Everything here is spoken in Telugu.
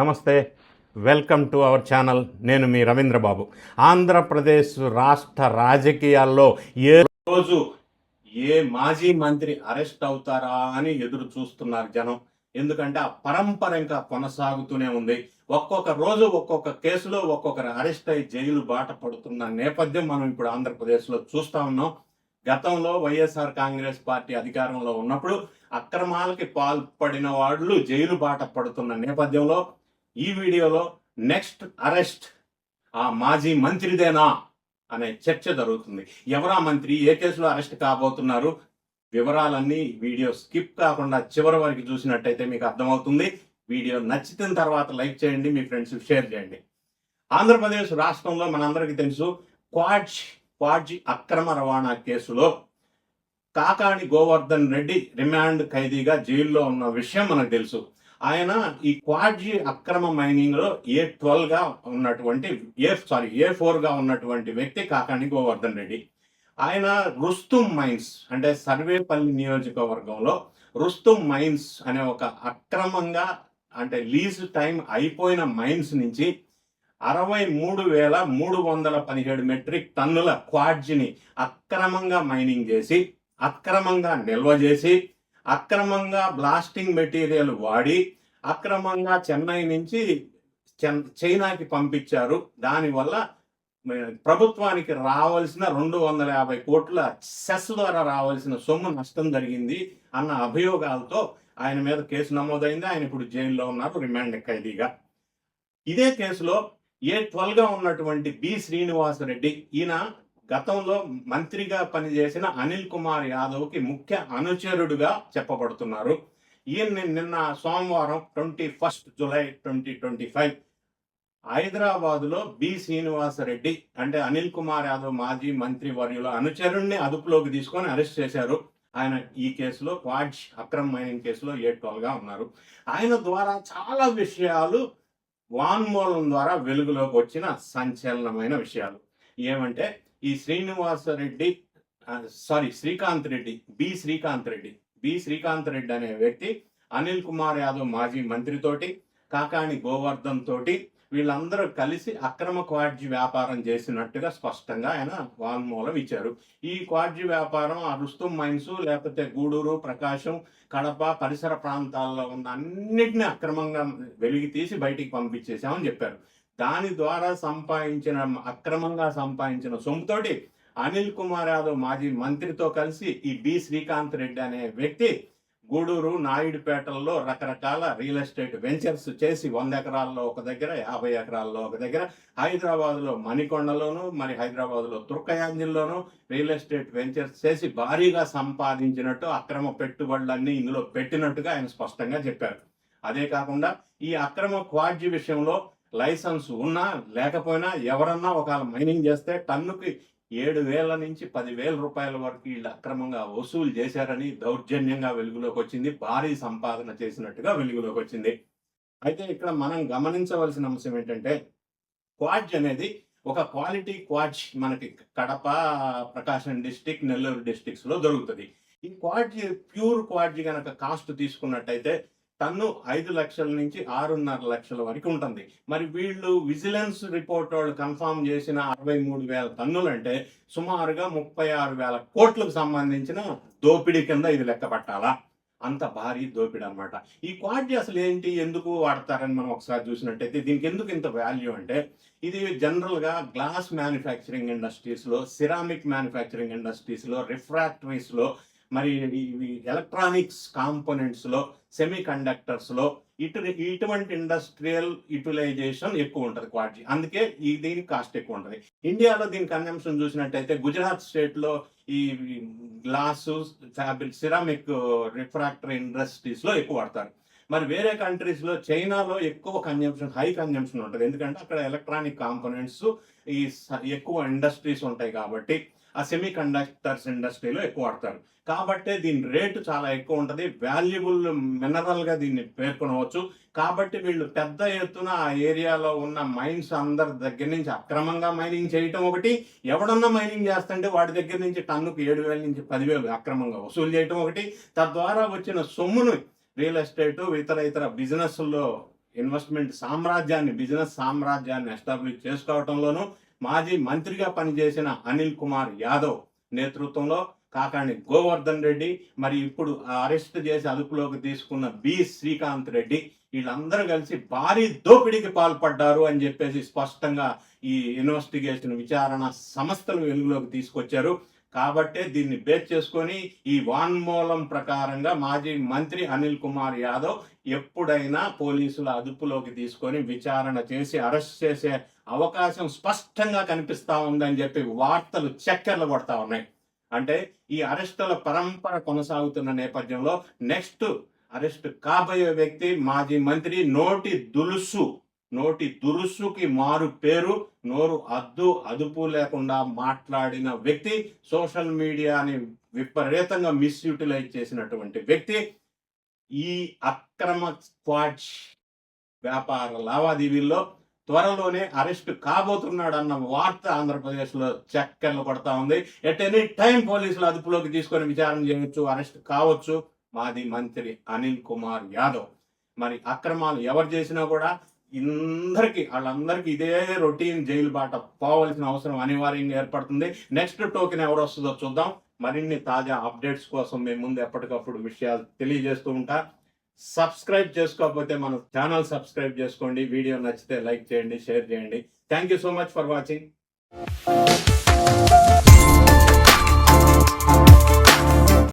నమస్తే. Welcome to our channel. నేను మీ రవీంద్రబాబు. ఆంధ్రప్రదేశ్ రాష్ట్ర రాజకీయాల్లో ఏ రోజు ఏ మాజీ మంత్రి అరెస్ట్ అవుతారా అని ఎదురు చూస్తున్నారు జనం. ఎందుకంటే ఆ పరంపర ఇంకా కొనసాగుతూనే ఉంది. ఒక్కొక్క రోజు ఒక్కొక్క కేసులో ఒక్కొక్కరు అరెస్ట్ అయి జైలు బాట పడుతున్న నేపథ్యం మనం ఇప్పుడు ఆంధ్రప్రదేశ్లో చూస్తా ఉన్నాం. గతంలో వైఎస్ఆర్ కాంగ్రెస్ పార్టీ అధికారంలో ఉన్నప్పుడు అక్రమాలకి పాల్పడిన వాళ్ళు జైలు బాట పడుతున్న నేపథ్యంలో ఈ వీడియోలో నెక్స్ట్ అరెస్ట్. ఆ మాజీ మంత్రిదేనా అనే చర్చ జరుగుతుంది. ఎవరా మంత్రి? ఏ కేసులో అరెస్ట్ కాబోతున్నారు? వివరాలన్నీ వీడియో స్కిప్ కాకుండా చివరి వరకు చూసినట్టయితే మీకు అర్థమవుతుంది. వీడియో నచ్చిన తర్వాత లైక్ చేయండి మీ ఫ్రెండ్స్ షేర్ చేయండి. ఆంధ్రప్రదేశ్ రాష్ట్రంలో మనందరికీ తెలుసు క్వాడ్జ్ క్వాడ్జి అక్రమ రవాణా కేసులో కాకాణి గోవర్ధన్ రెడ్డి రిమాండ్ ఖైదీగా జైల్లో ఉన్న విషయం మనకు తెలుసు. ఆయన ఈ క్వాడ్జి అక్రమ మైనింగ్లో ఏ ట్వెల్వ్గా ఉన్నటువంటి ఏ సారీ ఏ ఫోర్గా ఉన్నటువంటి వ్యక్తి కాకాణి గోవర్ధన్ రెడ్డి. ఆయన రుస్తుం మైన్స్ అంటే సర్వేపల్లి నియోజకవర్గంలో రుస్తుం మైన్స్ అనే ఒక అక్రమంగా అంటే లీజ్ టైం అయిపోయిన మైన్స్ నుంచి అరవై మూడు వేల మూడు వందల పదిహేడు మెట్రిక్ టన్నుల క్వాడ్జిని అక్రమంగా మైనింగ్ చేసి అక్రమంగా నిల్వ చేసి అక్రమంగా బ్లాస్టింగ్ మెటీరియల్ వాడి అక్రమంగా చెన్నై నుంచి చెన్- చైనాకి పంపించారు. దానివల్ల ప్రభుత్వానికి రావాల్సిన రెండు వందల యాభై కోట్ల సెస్ ద్వారా రావాల్సిన సొమ్ము నష్టం జరిగింది అన్న అభియోగాలతో ఆయన మీద కేసు నమోదైంది. ఆయన ఇప్పుడు జైల్లో ఉన్నారు రిమాండ్ ఖైదీగా. ఇదే కేసులో ఏ ట్వెల్వ్గా ఉన్నటువంటి బి శ్రీనివాసరెడ్డి ఈయన గతంలో మంత్రిగా పనిచేసిన అనిల్ కుమార్ యాదవ్కి ముఖ్య అనుచరుడుగా చెప్పబడుతున్నారు. ఈయన్ని నిన్న సోమవారం twenty first July twenty twenty five హైదరాబాద్లో బి శ్రీనివాసరెడ్డి అంటే అనిల్ కుమార్ యాదవ్ మాజీ మంత్రి వర్యుల అనుచరుణ్ణి అదుపులోకి తీసుకొని అరెస్ట్ చేశారు. ఆయన ఈ కేసులో క్వాడ్జ్ అక్రమ్ మైనింగ్ కేసులో ఏ గా ఉన్నారు. ఆయన ద్వారా చాలా విషయాలు వాన్మూలం ద్వారా వెలుగులోకి వచ్చిన సంచలనమైన విషయాలు. ఏమంటే ఈ Srinivasareddy sorry Srikanth Reddy B Srikanth Reddy. B Srikanth Reddy అనే వ్యక్తి అనిల్ కుమార్ యాదవ్ మాజీ మంత్రితోటి కాకాణి గోవర్ధన్ తోటి వీళ్ళందరూ కలిసి అక్రమ క్వాడ్జీ వ్యాపారం చేసినట్టుగా స్పష్టంగా ఆయన వాంగ్మూలం ఇచ్చారు. ఈ క్వాడ్జీ వ్యాపారం ఆ రుస్తుం మైన్స్ లేకపోతే గూడూరు ప్రకాశం కడప పరిసర ప్రాంతాల్లో ఉన్న అన్నిటిని అక్రమంగా వెలిగి తీసి బయటికి పంపించేశామని చెప్పారు. దాని ద్వారా సంపాదించిన అక్రమంగా సంపాదించిన సొమ్ముతోటి అనిల్ కుమార్ యాదవ్ మాజీ మంత్రితో కలిసి ఈ బి శ్రీకాంత్ రెడ్డి అనే వ్యక్తి గూడూరు నాయుడుపేటల్లో రకరకాల రియల్ ఎస్టేట్ వెంచర్స్ చేసి వంద ఎకరాల్లో ఒక దగ్గర యాభై ఎకరాల్లో ఒక దగ్గర హైదరాబాద్లో మణికొండలోను మరి హైదరాబాద్లో తుర్కయాంజిల్లోను రియల్ ఎస్టేట్ వెంచర్స్ చేసి భారీగా సంపాదించినట్టు అక్రమ పెట్టుబడులన్నీ ఇందులో పెట్టినట్టుగా ఆయన స్పష్టంగా చెప్పారు. అదే కాకుండా ఈ అక్రమ క్వాడ్జి విషయంలో లైసెన్స్ ఉన్నా లేకపోయినా ఎవరన్నా ఒకవేళ మైనింగ్ చేస్తే టన్నుకి ఏడు వేల నుంచి పదివేల రూపాయల వరకు వీళ్ళు అక్రమంగా వసూలు చేశారని దౌర్జన్యంగా వెలుగులోకి వచ్చింది. భారీ సంపాదన చేసినట్టుగా వెలుగులోకి వచ్చింది. అయితే ఇక్కడ మనం గమనించవలసిన అంశం ఏంటంటే క్వాడ్జ్ అనేది ఒక క్వాలిటీ క్వాడ్జ్ మనకి కడప ప్రకాశం డిస్టిక్ నెల్లూరు డిస్టిక్స్లో దొరుకుతుంది. ఈ క్వాడ్జ్ ప్యూర్ క్వాడ్జ్ కనుక కాస్ట్ తీసుకున్నట్టయితే టన్ను ఐదు లక్షల నుంచి ఆరున్నర లక్షల వరకు ఉంటుంది. మరి వీళ్ళు విజిలెన్స్ రిపోర్ట్ వాళ్ళు కన్ఫర్మ్ చేసిన అరవై మూడు వేల టన్నులు అంటే సుమారుగా ముప్పై ఆరు వేల కోట్లకు సంబంధించిన దోపిడీ కింద ఇది లెక్క పట్టాలా? అంత భారీ దోపిడీ అన్నమాట. ఈ క్వాడ్జీ అసలు ఏంటి? ఎందుకు వాడతారని మనం ఒకసారి చూసినట్టయితే దీనికి ఎందుకు ఇంత వాల్యూ అంటే ఇది జనరల్గా గ్లాస్ మ్యానుఫ్యాక్చరింగ్ ఇండస్ట్రీస్లో సిరామిక్ మ్యానుఫ్యాక్చరింగ్ ఇండస్ట్రీస్లో రిఫ్రాక్టరీస్లో మరి ఇవి ఎలక్ట్రానిక్స్ కాంపోనెంట్స్లో సెమీ కండక్టర్స్లో ఇటు ఇటువంటి ఇండస్ట్రియల్ యూటిలైజేషన్ ఎక్కువ ఉంటుంది క్వాటి అందుకే ఈ దీని కాస్ట్ ఎక్కువ ఉంటుంది. ఇండియాలో దీని కన్జంప్షన్ చూసినట్టయితే గుజరాత్ స్టేట్లో ఈ గ్లాసు ఫ్యాబ్రిక్ సిరామిక్ రిఫ్రాక్టరీ ఇండస్ట్రీస్లో ఎక్కువ వాడతారు. మరి వేరే కంట్రీస్లో చైనాలో ఎక్కువ కన్జంప్షన్ హై కన్జంప్షన్ ఉంటుంది. ఎందుకంటే అక్కడ ఎలక్ట్రానిక్ కాంపోనెంట్స్ ఈ స- ఎక్కువ ఇండస్ట్రీస్ ఉంటాయి కాబట్టి ఆ సెమీ కండక్టర్స్ ఇండస్ట్రీలో ఎక్కువ వాడతారు. కాబట్టి దీని రేటు చాలా ఎక్కువ ఉంటుంది. వాల్యుబుల్ మినరల్గా దీన్ని పేర్కొనవచ్చు. కాబట్టి వీళ్ళు పెద్ద ఎత్తున ఆ ఏరియాలో ఉన్న మైన్స్ అందరి దగ్గర నుంచి అక్రమంగా మైనింగ్ చేయటం ఒకటి. ఎవడన్నా మైనింగ్ చేస్తుంటే వాడి దగ్గర నుంచి టన్నుకు ఏడు వేల నుంచి పదివేలు అక్రమంగా వసూలు చేయటం ఒకటి. తద్వారా వచ్చిన సొమ్మును రియల్ ఎస్టేట్ ఇతర ఇతర బిజినెస్లో ఇన్వెస్ట్మెంట్ సామ్రాజ్యాన్ని బిజినెస్ సామ్రాజ్యాన్ని ఎస్టాబ్లిష్ చేసుకోవడంలోనూ మాజీ మంత్రిగా పనిచేసిన అనిల్ కుమార్ యాదవ్ నేతృత్వంలో కాకాణి గోవర్ధన్ రెడ్డి మరి ఇప్పుడు అరెస్ట్ చేసి అదుపులోకి తీసుకున్న బి. శ్రీకాంత్ రెడ్డి వీళ్ళందరూ కలిసి భారీ దోపిడీకి పాల్పడ్డారు అని చెప్పేసి స్పష్టంగా ఈ ఇన్వెస్టిగేషన్ విచారణ సంస్థలు వెలుగులోకి తీసుకొచ్చారు. కాబట్టే దీన్ని బేస్ చేసుకొని ఈ వాన్మూలం ప్రకారంగా మాజీ మంత్రి అనిల్ కుమార్ యాదవ్ ఎప్పుడైనా పోలీసుల అదుపులోకి తీసుకొని విచారణ చేసి అరెస్ట్ చేసే అవకాశం స్పష్టంగా కనిపిస్తా ఉందని చెప్పి వార్తలు చక్కెర్లు కొడతా ఉన్నాయి. అంటే ఈ అరెస్టుల పరంపర కొనసాగుతున్న నేపథ్యంలో నెక్స్ట్ అరెస్ట్ కాబోయే వ్యక్తి మాజీ మంత్రి నోటి దులుసు నోటి దురుసుకి మారు పేరు నోరు అద్దు అదుపు లేకుండా మాట్లాడిన వ్యక్తి సోషల్ మీడియాని విపరీతంగా మిస్యూటిలైజ్ చేసినటువంటి వ్యక్తి ఈ అక్రమ స్క్వాడ్ వ్యాపార లావాదేవీల్లో త్వరలోనే అరెస్ట్ కాబోతున్నాడు అన్న వార్త ఆంధ్రప్రదేశ్లో చక్కర్లు కొడతా ఉంది. ఎట్ ఎనీ టైం పోలీసులు అదుపులోకి తీసుకొని విచారణ చేయవచ్చు అరెస్ట్ కావచ్చు. మాది మంత్రి అనిల్ కుమార్ యాదవ్. మరి అక్రమాలు ఎవరు చేసినా కూడా ఇందరికి వాళ్ళందరికీ ఇదే రొటీన్ జైలు బాట పోవలసిన అవసరం అనివార్యంగా ఏర్పడుతుంది. నెక్స్ట్ టోకెన్ ఎవరు వస్తుందో చూద్దాం. మరిన్ని తాజా అప్డేట్స్ కోసం మేము ముందు ఎప్పటికప్పుడు విషయాలు తెలియజేస్తూ ఉంటా. సబ్స్క్రైబ్ చేసుకోకపోతే మన ఛానల్ సబ్స్క్రైబ్ చేసుకోండి వీడియో నచ్చితే లైక్ చేయండి షేర్ చేయండి. Thank you so much for watching